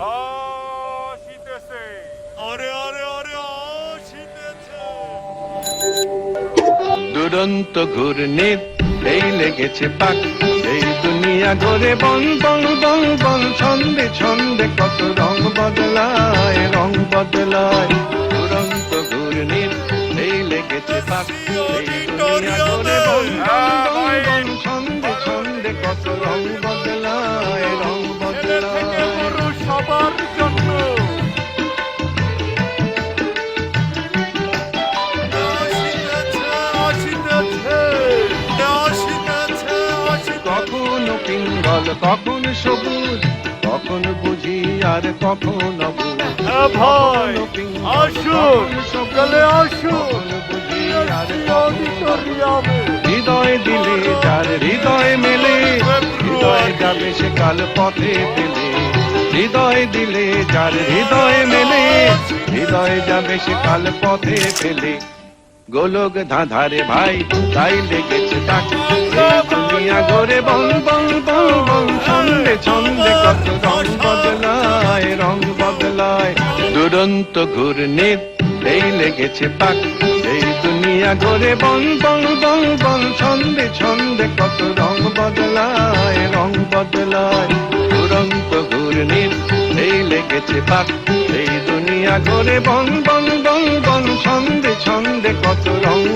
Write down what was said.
আসিতেছে আরে আরে আরে আসিতেছে দুরন্ত ঘূর্ণির এই লেগেছে পাক। এই দুনিয়া ঘরে বন বন বন বন ছন্দে ছন্দে কত রং বদলায় রং বদলায়। দুরন্ত ঘূর্ণির এই লেগেছে পাক। এই দুনিয়া ঘরে বন বন বন বন ছন্দে ছন্দে কত রং বদলায়। কখনো পিঙ্গল কখন সবুজ কখন বুঝি আর কখন হ্যাঁ আসুন সকালে আসুন। হৃদয় দিলে যার হৃদয় মেলে হৃদয় যাবে সে কাল পথে পেলে। হৃদয় দিলে যার হৃদয় মেলে হৃদয় যাবে সে কাল পথে পেলে। গোলক ধাঁধারে ভাই, তাই লেগেছে দুনিয়া ছন্দে ছন্দে কত রং বদলায় রং বদলায়। দুরন্ত ঘূর্ণির এই লেগেছে পাক। এই দুনিয়া গড়ে বন বন বন বন, ছন্দে ছন্দে কত রং বদলায় রং বদলায়। দুরন্ত ঘূর্ণির এই লেগেছে পাক। এই দুনিয়া বন বন ছন্দে ছন্দে কত রং বদলায়